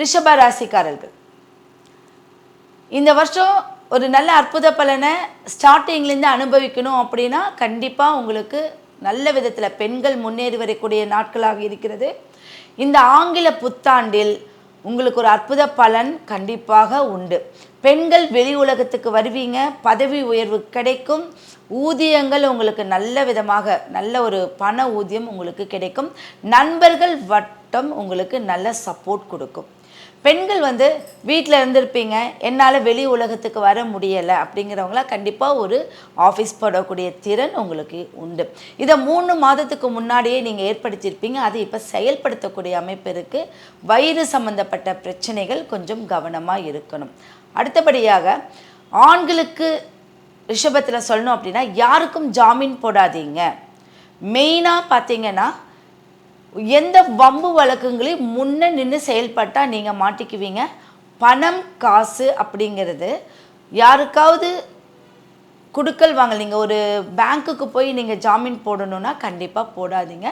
ரிஷப ராசிக்காரர்கள். இந்த வருஷம் ஒரு நல்ல அற்புத பலனை ஸ்டார்டிங்லேருந்து அனுபவிக்கணும் அப்படின்னா கண்டிப்பாக உங்களுக்கு நல்ல விதத்தில் பெண்கள் முன்னேறி வரக்கூடிய நாட்களாக இருக்கிறது. இந்த ஆங்கில புத்தாண்டில் உங்களுக்கு ஒரு அற்புத பலன் கண்டிப்பாக உண்டு. பெண்கள் வெளி உலகத்துக்கு வருவீங்க பதவி உயர்வு கிடைக்கும் ஊதியங்கள் உங்களுக்கு நல்ல விதமாக நல்ல ஒரு பண ஊதியம் உங்களுக்கு கிடைக்கும். நண்பர்கள் வட்டம் உங்களுக்கு நல்ல சப்போர்ட் கொடுக்கும். பெண்கள் வந்து வீட்டில் இருந்திருப்பீங்க என்னால் வெளி உலகத்துக்கு வர முடியலை அப்படிங்கிறவங்களாம் கண்டிப்பாக ஒரு ஆஃபீஸ் போடக்கூடிய திறன் உங்களுக்கு உண்டு. இதை மூணு மாதத்துக்கு முன்னாடியே நீங்கள் ஏற்படுத்தியிருப்பீங்க அது இப்போ செயல்படுத்தக்கூடிய அமைப்பு இருக்குது வயிறு சம்மந்தப்பட்ட பிரச்சனைகள் கொஞ்சம் கவனமாக இருக்கணும். அடுத்தபடியாக ஆண்களுக்கு ரிஷபத்தில் சொல்லணும் அப்படின்னா யாருக்கும் ஜாமீன் போடாதீங்க. மெயினாக பார்த்தீங்கன்னா எந்த வம்பு வழக்குங்களையும் முன்ன நின்று செயல்பட்டால் நீங்கள் மாட்டிக்குவீங்க. பணம் காசு அப்படிங்கிறது யாருக்காவது குடுக்கல் வாங்க நீங்கள் ஒரு பேங்க்குக்கு போய் நீங்கள் ஜாமீன் போடணுன்னா கண்டிப்பாக போடாதீங்க.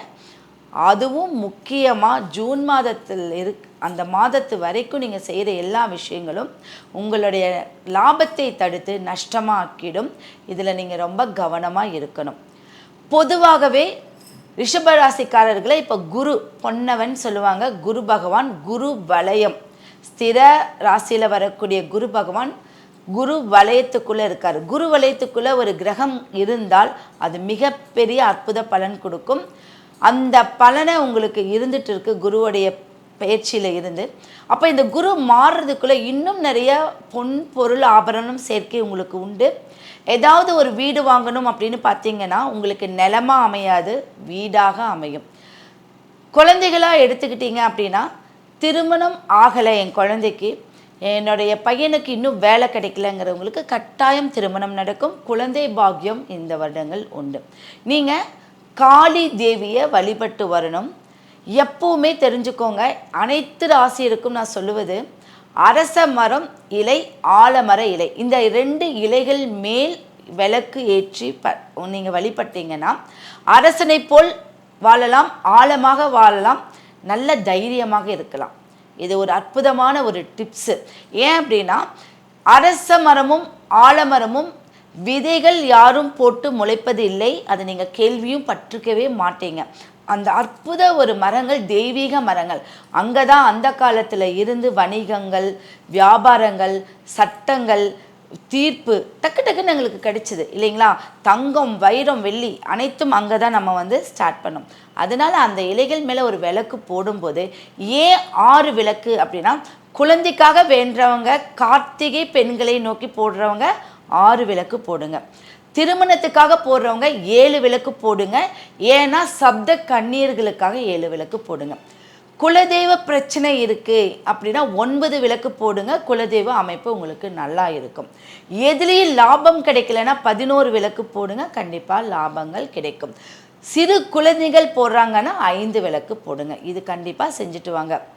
அதுவும் முக்கியமாக ஜூன் மாதத்தில் இருக் அந்த மாதத்து வரைக்கும் நீங்கள் செய்கிற எல்லா விஷயங்களும் உங்களுடைய லாபத்தை தடுத்து நஷ்டமாக்கிடும். இதில் நீங்கள் ரொம்ப கவனமாக இருக்கணும். பொதுவாகவே ரிஷபராசிக்காரர்களை இப்போ குரு பொன்னவன் சொல்லுவாங்க. குரு பகவான் குரு வலயம் ஸ்திர ராசியில் வரக்கூடிய குரு பகவான் குரு வலயத்துக்குள்ளே இருக்கார். குரு வலயத்துக்குள்ளே ஒரு கிரகம் இருந்தால் அது மிகப்பெரிய அற்புத பலன் கொடுக்கும். அந்த பலனை உங்களுக்கு இருந்துட்டு இருக்கு குருவுடைய பயிற்சியில் இருந்து அப்போ இந்த குரு மாறுறதுக்குள்ளே இன்னும் நிறைய பொன் பொருள் ஆபரணம் சேர்க்கை உங்களுக்கு உண்டு. ஏதாவது ஒரு வீடு வாங்கணும் அப்படின்னு பார்த்தீங்கன்னா உங்களுக்கு நிலமாக அமையாது வீடாக அமையும். குழந்தைகளாக எடுத்துக்கிட்டீங்க அப்படின்னா திருமணம் ஆகலை என் குழந்தைக்கு. என்னுடைய பையனுக்கு இன்னும் வேலை கிடைக்கலங்கிறவங்களுக்கு கட்டாயம் திருமணம் நடக்கும். குழந்தை பாக்கியம் இந்த வருடங்கள் உண்டு. நீங்கள் காளி தேவியை வழிபட்டு வரணும். எப்பவுமே தெரிஞ்சுக்கோங்க. அனைத்து ராசியருக்கும் நான் சொல்லுவது அரச மரம் இலை ஆலமர இலை. இந்த ரெண்டு இலைகள் மேல் விளக்கு ஏற்றி ப நீங்கள் வழிபட்டீங்கன்னா அரசனை போல் வாழலாம் ஆழமாக வாழலாம் நல்ல தைரியமாக இருக்கலாம். இது ஒரு அற்புதமான ஒரு டிப்ஸு. ஏன் அப்படின்னா அரச மரமும் ஆலமரமும் விதைகள் யாரும் போட்டு முளைப்பது இல்லை. அதை நீங்கள் கேள்வியும் பற்றுக்கவே மாட்டீங்க. அந்த அற்புத ஒரு மரங்கள் தெய்வீக மரங்கள். அங்கே தான் அந்த காலத்தில் இருந்து வணிகங்கள் வியாபாரங்கள் சட்டங்கள் தீர்ப்பு டக்கு டக்குன்னு எங்களுக்கு கிடைச்சிது இல்லைங்களா? தங்கம் வைரம் வெள்ளி அனைத்தும் அங்கே தான் நம்ம வந்து ஸ்டார்ட் பண்ணோம். அதனால் அந்த இலைகள் மேலே ஒரு விளக்கு போடும்போது ஏன் ஆறு விளக்கு அப்படின்னா குழந்தைக்காக வேண்டவங்க கார்த்திகை பெண்களை நோக்கி போடுறவங்க ஆறு விளக்கு போடுங்க. திருமணத்துக்காக போடுறவங்க ஏழு விளக்கு போடுங்க. ஏன்னா சப்த கண்ணீர்களுக்காக ஏழு விளக்கு போடுங்க. குலதெய்வ பிரச்சனை இருக்கு அப்படின்னா ஒன்பது விளக்கு போடுங்க. குலதெய்வ அமைப்பு உங்களுக்கு நல்லா இருக்கும். எதுலேயும் லாபம் கிடைக்கலன்னா பதினோரு விளக்கு போடுங்க. கண்டிப்பாக லாபங்கள் கிடைக்கும். சிறு குழந்தைகள் போடுறாங்கன்னா ஐந்து விளக்கு போடுங்க. இது கண்டிப்பாக செஞ்சுட்டு வாங்க.